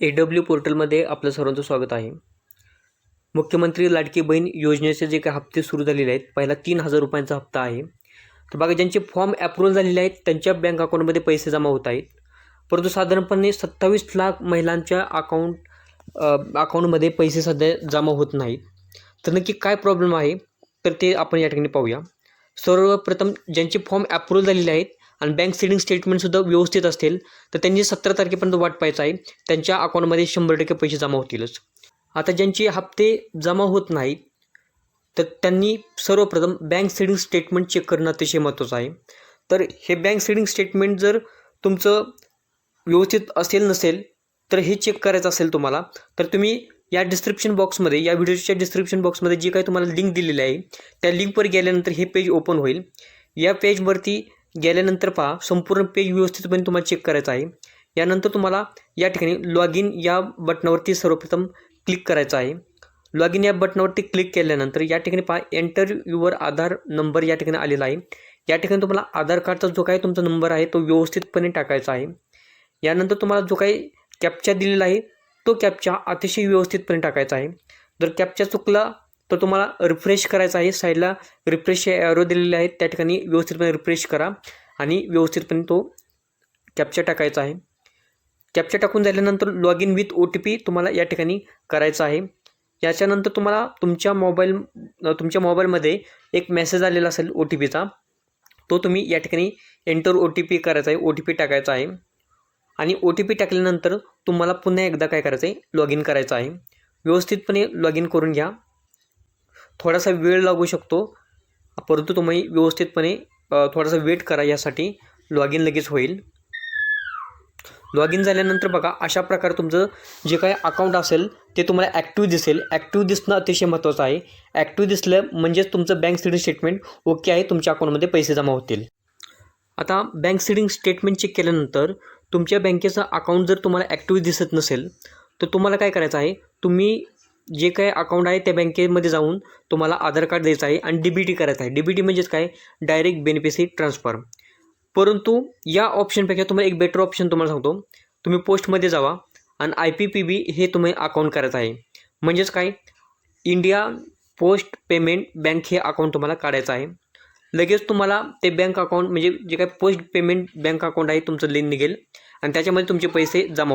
A W पोर्टलमध्ये आपलं सर्वांचं स्वागत आहे. मुख्यमंत्री लाडकी बहीण योजनेचे जे काही हप्ते सुरू झालेले आहेत पहिला तीन हजार रुपयांचा हप्ता आहे. तर बघा ज्यांचे फॉर्म अप्रूव्हल झालेले आहेत त्यांच्या बँक अकाउंटमध्ये पैसे जमा होत आहेत. परंतु साधारणपणे सत्तावीस लाख महिलांच्या अकाउंट अकाउंटमध्ये पैसे सध्या जमा होत नाहीत. तर नक्की काय प्रॉब्लेम आहे? तर ते आपण या ठिकाणी पाहूया. सर्वप्रथम ज्यांचे फॉर्म अप्रूव्हल झालेले आहेत आणि बँक सिडिंग स्टेटमेंटसुद्धा व्यवस्थित असेल तर त्यांनी सतरा तारखेपर्यंत वाट पाहायचं आहे. त्यांच्या अकाउंटमध्ये शंभर टक्के पैसे जमा होतीलच. आता ज्यांचे हप्ते जमा होत नाहीत तर त्यांनी सर्वप्रथम बँक सिडिंग स्टेटमेंट चेक करणं अतिशय महत्त्वाचं आहे. तर हे बँक सिडिंग स्टेटमेंट जर तुमचं व्यवस्थित असेल नसेल तर हे चेक करायचं असेल तुम्हाला तर तुम्ही या डिस्क्रिप्शन बॉक्समध्ये या व्हिडिओच्या डिस्क्रिप्शन बॉक्समध्ये जी काही तुम्हाला लिंक दिलेली आहे त्या लिंकवर गेल्यानंतर हे पेज ओपन होईल. या पेजवरती गेल्यानंतर पहा संपूर्ण पेज व्यवस्थितपणे तुम्हाला चेक करायचं आहे. यानंतर तुम्हाला या ठिकाणी लॉग इन या बटनावरती सर्वप्रथम क्लिक करायचं आहे. लॉग इन या बटनावरती क्लिक केल्यानंतर या ठिकाणी पहा एंटर युअर आधार नंबर या ठिकाणी आलेला आहे. या ठिकाणी तुम्हाला आधार कार्डचा जो काही तुमचा नंबर आहे तो व्यवस्थितपणे टाकायचा आहे. यानंतर तुम्हाला जो काही कॅप्चा दिलेला आहे तो कॅप्चा अतिशय व्यवस्थितपणे टाकायचा आहे. जर कॅप्चा चुकला तर तुम्हाला रिफ्रेश करायचा आहे. साईडला रिफ्रेश ॲरो दिलेले आहेत. त्या ठिकाणी व्यवस्थितपणे रिफ्रेश करा. आणि व्यवस्थितपणे तो कॅप्चर टाकायचा आहे. कॅप्चर टाकून झाल्यानंतर log in with O T P तुम्हाला या ठिकाणी करायचा आहे. याच्यानंतर तुम्हाला तुमच्या मोबाईल तुमच्या मोबाईलमध्ये एक मेसेज आलेला असेल ओ टी पीचा तो तुम्ही या ठिकाणी एंटर ओ टी पी करायचा आहे. ओ टी पी टाकायचा आहे. आणि ओ टी पी टाकल्यानंतर तुम्हाला पुन्हा एकदा काय करायचं आहे लॉग इन करायचं आहे. व्यवस्थितपणे लॉग इन करून घ्या. थोडासा वेळ लागू शकतो. परंतु तुम्ही व्यवस्थितपणे थोडासा वेट करा यासाठी. लॉग इन लगेच होईल. लॉग इन झाल्यानंतर बघा अशा प्रकारे तुमचं जे काही अकाउंट असेल ते तुम्हाला ॲक्टिव्ह दिसेल. ॲक्टिव्ह दिसणं अतिशय महत्त्वाचं आहे. ॲक्टिव्ह दिसलं म्हणजेच तुमचं बँक सिडिंग स्टेटमेंट ओके आहे तुमच्या अकाउंटमध्ये पैसे जमा होतील. आता बँक सिडिंग स्टेटमेंट चेक केल्यानंतर तुमच्या बँकेचं अकाउंट जर तुम्हाला ॲक्टिव्ह दिसत नसेल तर तुम्हाला काय करायचं आहे? तुम्ही जे काही अकाउंट आहे त्या बँकेमध्ये जाऊन तुम्हाला आधार कार्ड द्यायचं आहे आणि डी बी टी करायचं आहे. डी बी टी म्हणजेच काय? डायरेक्ट बेनिफिशियरी ट्रान्सफर परंतु या ऑप्शनपेक्षा तुम्हाला एक बेटर ऑप्शन तुम्हाला सांगतो. तुम्ही पोस्टमध्ये जावा आणि आय पी पी बी हे तुम्ही अकाउंट करायचं आहे. म्हणजेच काय? इंडिया पोस्ट पेमेंट बँक हे अकाउंट तुम्हाला काढायचं आहे. लगेच तुम्हाला ते बँक अकाउंट म्हणजे जे काय पोस्ट पेमेंट बँक अकाउंट आहे तुमचं लिंक निघेल आणि त्याच्यामध्ये तुमचे पैसे जमा होते